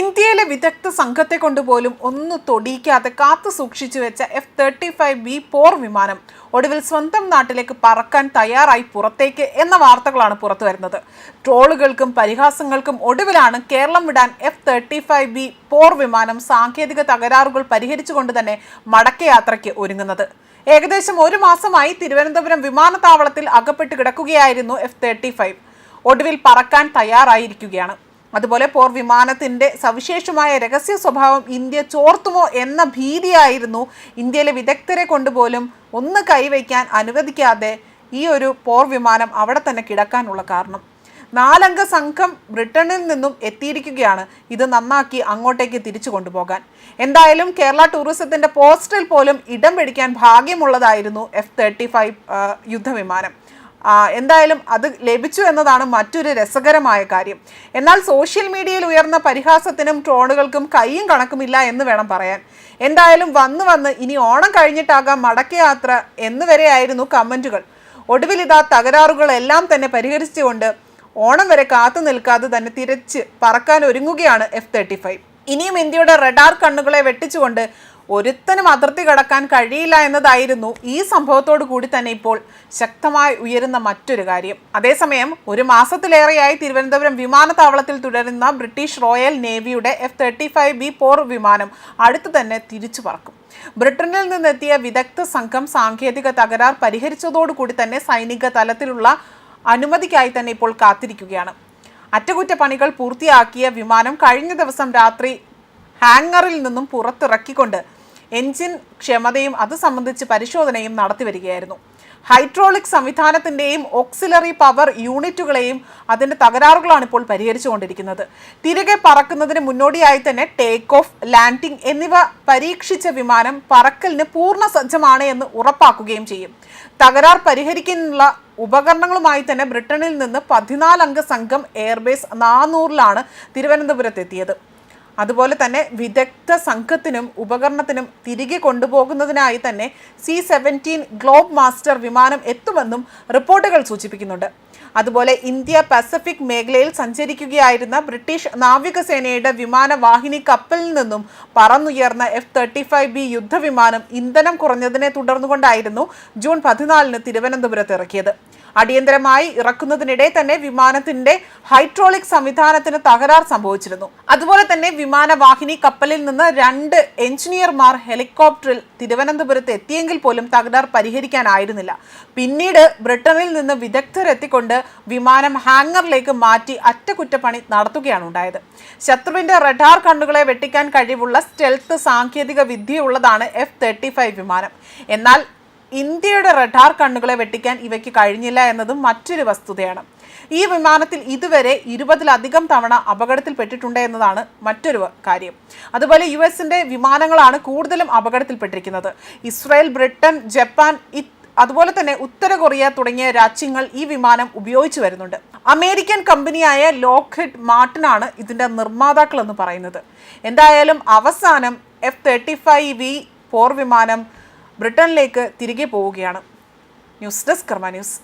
ഇന്ത്യയിലെ വിദഗ്ധ സംഘത്തെ കൊണ്ടുപോലും ഒന്ന് തൊടിയിക്കാതെ കാത്തു സൂക്ഷിച്ചു വെച്ച എഫ് തേർട്ടി ഫൈവ് ബി പോർ വിമാനം ഒടുവിൽ സ്വന്തം നാട്ടിലേക്ക് പറക്കാൻ തയ്യാറായി പുറത്തേക്ക് എന്ന വാർത്തകളാണ് പുറത്തു വരുന്നത്. ട്രോളുകൾക്കും പരിഹാസങ്ങൾക്കും ഒടുവിലാണ് കേരളം വിടാൻ എഫ് തേർട്ടി ഫൈവ് ബി പോർ വിമാനം സാങ്കേതിക തകരാറുകൾ പരിഹരിച്ചുകൊണ്ട് തന്നെ മടക്കയാത്രയ്ക്ക് ഒരുങ്ങുന്നത്. ഏകദേശം ഒരു മാസമായി തിരുവനന്തപുരം വിമാനത്താവളത്തിൽ അകപ്പെട്ട് കിടക്കുകയായിരുന്നു എഫ് തേർട്ടി ഫൈവ് ഒടുവിൽ പറക്കാൻ തയ്യാറായിരിക്കുകയാണ്. അതുപോലെ പോർ വിമാനത്തിന്റെ സവിശേഷമായ രഹസ്യ സ്വഭാവം ഇന്ത്യ ചോർത്തുമോ എന്ന ഭീതിയായിരുന്നു ഇന്ത്യയിലെ വിദഗ്ധരെ കൊണ്ടുപോലും ഒന്ന് കൈവയ്ക്കാൻ അനുവദിക്കാതെ ഈ ഒരു പോർ വിമാനം അവിടെ തന്നെ കിടക്കാനുള്ള കാരണം. നാലംഗ സംഘം ബ്രിട്ടനിൽ നിന്നും എത്തിയിരിക്കുകയാണ്. ഇത് നന്നാക്കി അങ്ങോട്ടേക്ക് തിരിച്ചു കൊണ്ടുപോകാൻ. എന്തായാലും കേരള ടൂറിസത്തിന്റെ പോസ്റ്ററിൽ പോലും ഇടം പിടിക്കാൻ ഭാഗ്യമുള്ളതായിരുന്നു എഫ് തേർട്ടി ഫൈവ് യുദ്ധവിമാനം. എന്തായാലും അത് ലഭിച്ചു എന്നതാണ് മറ്റൊരു രസകരമായ കാര്യം. എന്നാൽ സോഷ്യൽ മീഡിയയിൽ ഉയർന്ന പരിഹാസത്തിനും ട്രോളുകൾക്കും കൈയും കണക്കുമില്ല എന്ന് വേണം പറയാൻ. എന്തായാലും വന്ന് വന്ന് ഇനി ഓണം കഴിഞ്ഞിട്ടാകാം മടക്കയാത്ര എന്നുവരെയായിരുന്നു കമന്റുകൾ ഒടുവിൽ ഇതാ തകരാറുകളെല്ലാം തന്നെ പരിഹരിച്ചുകൊണ്ട് ഓണം വരെ കാത്തു നിൽക്കാതെ തന്നെ തിരച്ച് പറക്കാൻ ഒരുങ്ങുകയാണ് എഫ് തേർട്ടി ഫൈവ് ഇനിയും ഇന്ത്യയുടെ റഡാർ കണ്ണുകളെ വെട്ടിച്ചുകൊണ്ട് ഒരുത്തനും അതിർത്തി കടക്കാൻ കഴിയില്ല എന്നതായിരുന്നു ഈ സംഭവത്തോടു കൂടി തന്നെ ഇപ്പോൾ ശക്തമായി ഉയരുന്ന മറ്റൊരു കാര്യം. അതേസമയം ഒരു മാസത്തിലേറെയായി തിരുവനന്തപുരം വിമാനത്താവളത്തിൽ തുടരുന്ന ബ്രിട്ടീഷ് റോയൽ നേവിയുടെ എഫ് തേർട്ടി ഫൈവ് ബി പോർ വിമാനം അടുത്തു തന്നെ തിരിച്ചു പറക്കും. ബ്രിട്ടനിൽ നിന്നെത്തിയ വിദഗ്ധ സംഘം സാങ്കേതിക തകരാർ പരിഹരിച്ചതോടുകൂടി തന്നെ സൈനിക തലത്തിലുള്ള അനുമതിക്കായി തന്നെ ഇപ്പോൾ കാത്തിരിക്കുകയാണ്. അറ്റകുറ്റപ്പണികൾ പൂർത്തിയാക്കിയ വിമാനം കഴിഞ്ഞ ദിവസം രാത്രി ഹാങ്ങറിൽ നിന്നും പുറത്തിറക്കിക്കൊണ്ട് എൻജിൻ ക്ഷമതയും അത് സംബന്ധിച്ച് പരിശോധനയും നടത്തി വരികയായിരുന്നു. ഹൈഡ്രോളിക് സംവിധാനത്തിന്റെയും ഓക്സിലറി പവർ യൂണിറ്റുകളെയും അതിന്റെ തകരാറുകളാണ് ഇപ്പോൾ പരിഹരിച്ചുകൊണ്ടിരിക്കുന്നത്. തിരികെ പറക്കുന്നതിന് മുന്നോടിയായി തന്നെ ടേക്ക് ഓഫ് ലാൻഡിംഗ് എന്നിവ പരീക്ഷിച്ച വിമാനം പറക്കലിന് പൂർണ സജ്ജമാണ് എന്ന് ഉറപ്പാക്കുകയും ചെയ്യും. തകരാർ പരിഹരിക്കാനുള്ള ഉപകരണങ്ങളുമായി തന്നെ ബ്രിട്ടനിൽ നിന്ന് പതിനാലംഗ സംഘം എയർബേസ് നാനൂറിലാണ് തിരുവനന്തപുരത്ത് എത്തിയത് അതുപോലെ തന്നെ വിദഗ്ധ സംഘത്തിനും ഉപകരണത്തിനും തിരികെ കൊണ്ടുപോകുന്നതിനായി തന്നെ സി സെവന്റീൻ ഗ്ലോബ് മാസ്റ്റർ വിമാനം എത്തുമെന്നും റിപ്പോർട്ടുകൾ സൂചിപ്പിക്കുന്നുണ്ട്. അതുപോലെ ഇന്ത്യ പസഫിക് മേഖലയിൽ സഞ്ചരിക്കുകയായിരുന്ന ബ്രിട്ടീഷ് നാവികസേനയുടെ വിമാനവാഹിനി കപ്പലിൽ നിന്നും പറന്നുയർന്ന എഫ് തേർട്ടി ഫൈവ് ബി യുദ്ധവിമാനം ഇന്ധനം കുറഞ്ഞതിനെ തുടർന്നുകൊണ്ടായിരുന്നു ജൂൺ പതിനാലിന് തിരുവനന്തപുരത്ത് ഇറക്കിയത്. അടിയന്തരമായി ഇറക്കുന്നതിനിടെ തന്നെ വിമാനത്തിന്റെ ഹൈഡ്രോളിക് സംവിധാനത്തിന് തകരാർ സംഭവിച്ചിരുന്നു. അതുപോലെ തന്നെ വിമാനവാഹിനി കപ്പലിൽ നിന്ന് രണ്ട് എഞ്ചിനീയർമാർ ഹെലികോപ്റ്ററിൽ തിരുവനന്തപുരത്ത് എത്തിയെങ്കിൽ പോലും തകരാർ പരിഹരിക്കാനായിരുന്നില്ല. പിന്നീട് ബ്രിട്ടനിൽ നിന്ന് വിദഗ്ധരെത്തിക്കൊണ്ട് വിമാനം ഹാങ്ങറിലേക്ക് മാറ്റി അറ്റകുറ്റപ്പണി നടത്തുകയാണ് ഉണ്ടായത് ശത്രുവിന്റെ റഡാർ കണ്ണുകളെ വെട്ടിക്കാൻ കഴിവുള്ള സ്റ്റെൽത്ത് സാങ്കേതിക വിദ്യയുള്ളതാണ് എഫ് തേർട്ടി ഫൈവ് വിമാനം. എന്നാൽ ഇന്ത്യയുടെ റഡാർ കണ്ണുകളെ വെട്ടിക്കാൻ ഇവയ്ക്ക് കഴിഞ്ഞില്ല എന്നതും മറ്റൊരു വസ്തുതയാണ്. ഈ വിമാനത്തിൽ ഇതുവരെ ഇരുപതിലധികം തവണ അപകടത്തിൽപ്പെട്ടിട്ടുണ്ട് എന്നതാണ് മറ്റൊരു കാര്യം. അതുപോലെ യു എസിന്റെ വിമാനങ്ങളാണ് കൂടുതലും അപകടത്തിൽപ്പെട്ടിരിക്കുന്നത്. ഇസ്രായേൽ ബ്രിട്ടൻ ജപ്പാൻ അതുപോലെ തന്നെ ഉത്തര കൊറിയ തുടങ്ങിയ രാജ്യങ്ങൾ ഈ വിമാനം ഉപയോഗിച്ചു വരുന്നുണ്ട്. അമേരിക്കൻ കമ്പനിയായ ലോക്ക്ഹിഡ് മാർട്ടിനാണ് ഇതിന്റെ നിർമ്മാതാക്കൾ എന്ന് പറയുന്നത്. എന്തായാലും അവസാനം എഫ് തേർട്ടി ഫൈവ് വി പോർ വിമാനം ബ്രിട്ടനിലേക്ക് തിരികെ പോവുകയാണ്. News desk Karma news.